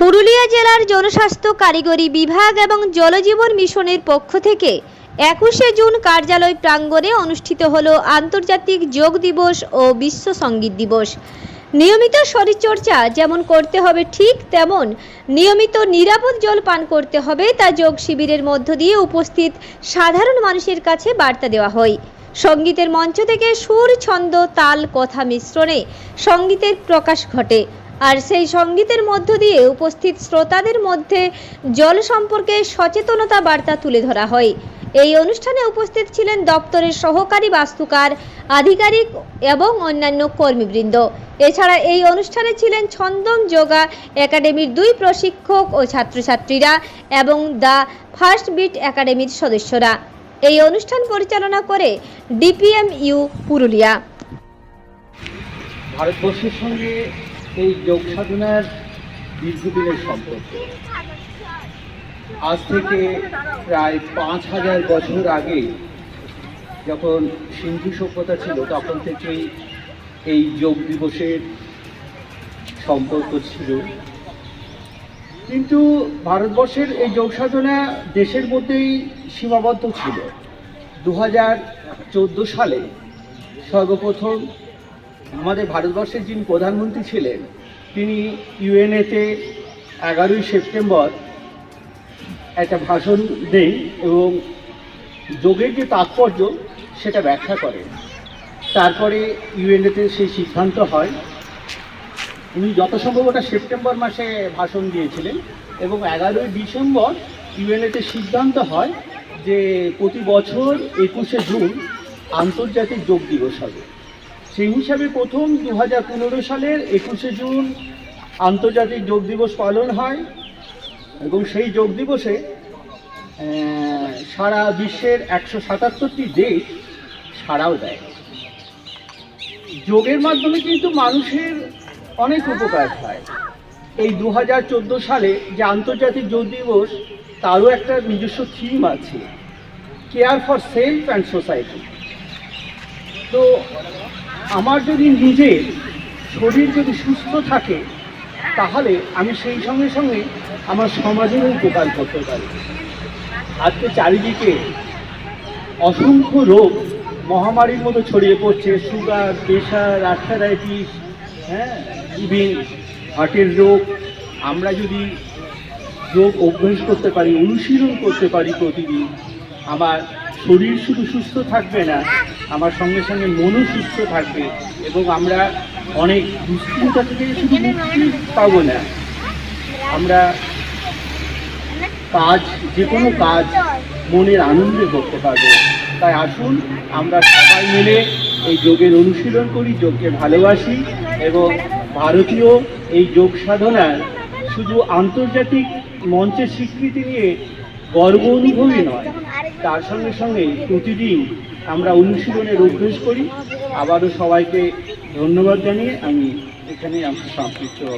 পুরুলিয়া জেলার জনস্বাস্থ্য কারিগরি বিভাগ এবং জলজীবন মিশনের পক্ষ থেকে একুশে জুন কার্যালয় প্রাঙ্গণে অনুষ্ঠিত হলো আন্তর্জাতিক যোগ দিবস ও বিশ্ব সংগীত দিবস। নিয়মিত শরীরচর্চা যেমন করতে হবে ঠিক তেমন নিয়মিত নিরাপদ জল পান করতে হবে তা যোগ শিবিরের মধ্য দিয়ে উপস্থিত সাধারণ মানুষের কাছে বার্তা দেওয়া হয়। সঙ্গীতের মঞ্চ থেকে সুর, ছন্দ, তাল, কথা মিশ্রণে সঙ্গীতের প্রকাশ ঘটে। আর সেই সঙ্গীতের মধ্য দিয়ে উপস্থিত শ্রোতাদের মধ্যে জল সম্পর্কে সচেতনতা বার্তা তুলে ধরা হয়। এই অনুষ্ঠানে উপস্থিত ছিলেন দপ্তরের সহকারী বাস্তুকার, আধিকারিক এবং অন্যান্য কর্মীবৃন্দ। এছাড়া এই অনুষ্ঠানে ছিলেন ছন্দম যোগা একাডেমির দুই প্রশিক্ষক ও ছাত্রছাত্রীরা এবং দ্য ফার্স্ট বিট একাডেমির সদস্যরা। এই অনুষ্ঠান পরিচালনা করে ডিপিএম ইউ পুরুলিয়া। ভারতবর্ষের সঙ্গে এই যোগ সাধনার দীর্ঘদিনের সম্পর্ক। আজ থেকে প্রায় পাঁচ হাজার বছর আগে যখন সিন্ধু সভ্যতা ছিল, তখন থেকেই এই যোগ দিবসের সম্পর্ক ছিল। কিন্তু ভারতবর্ষের এই যোগ সাধনা দেশের মধ্যেই সীমাবদ্ধ ছিল। দু হাজার চোদ্দ সালে সর্বপ্রথম আমাদের ভারতবর্ষের যিনি প্রধানমন্ত্রী ছিলেন, তিনি ইউএনএতে এগারোই সেপ্টেম্বর একটা ভাষণ দেন এবং যোগের যে তাৎপর্য সেটা ব্যাখ্যা করেন। তারপরে ইউএনএতে সেই সিদ্ধান্ত হয়। উনি যত সম্ভব ওটা সেপ্টেম্বর মাসে ভাষণ দিয়েছিলেন এবং এগারোই ডিসেম্বর ইউএনএতে সিদ্ধান্ত হয় যে প্রতি বছর একুশে জুন আন্তর্জাতিক যোগ দিবস হবে। সেই হিসাবে প্রথম দু হাজার পনেরো সালের একুশে জুন আন্তর্জাতিক যোগ দিবস পালন হয় এবং সেই যোগ দিবসে সারা বিশ্বের একশো সাতাত্তরটি দেশ সাড়াও দেয়। যোগের মাধ্যমে কিন্তু মানুষের অনেক উপকার হয়। এই দু হাজার চোদ্দ সালে যে আন্তর্জাতিক যোগ দিবস, তারও একটা নিজস্ব থিম আছে। Care for self and society তো আমার যদি নিজের শরীর যদি সুস্থ থাকে, তাহলে আমি সেই সঙ্গে সঙ্গে আমার সমাজেরও উপকার করতে পারি। আজকে চারিদিকে অসংখ্য রোগ মহামারীর মতো ছড়িয়ে পড়ছে, সুগার, প্রেশার আর্থারাইটিস হ্যাঁ ইভিন হার্টের রোগ। আমরা যদি যোগ অভ্যাস করতে পারি, অনুশীলন করতে পারি প্রতিদিন, আমার শরীর শুধু সুস্থ থাকবে না, আমার সঙ্গে সঙ্গে মনও সুস্থ থাকবে এবং আমরা অনেক দুশ্চিন্তা থেকে শুধু মুক্তি পাবো না। আমরা কাজ যে কোনো কাজ মনের আনন্দে করতে পারব। তাই আসুন, আমরা সবাই মিলে এই যোগের অনুশীলন করি, যোগকে ভালোবাসি এবং ভারতীয় এই যোগ সাধনার শুধু আন্তর্জাতিক মঞ্চের স্বীকৃতি নিয়ে গর্ব অনুভবই নয় তার সঙ্গে সঙ্গে প্রতিদিন আমরা অনুশীলনের অভ্যেস করি। আবারও সবাইকে ধন্যবাদ জানিয়ে আমি এখানে আমার সংক্ষিপ্ত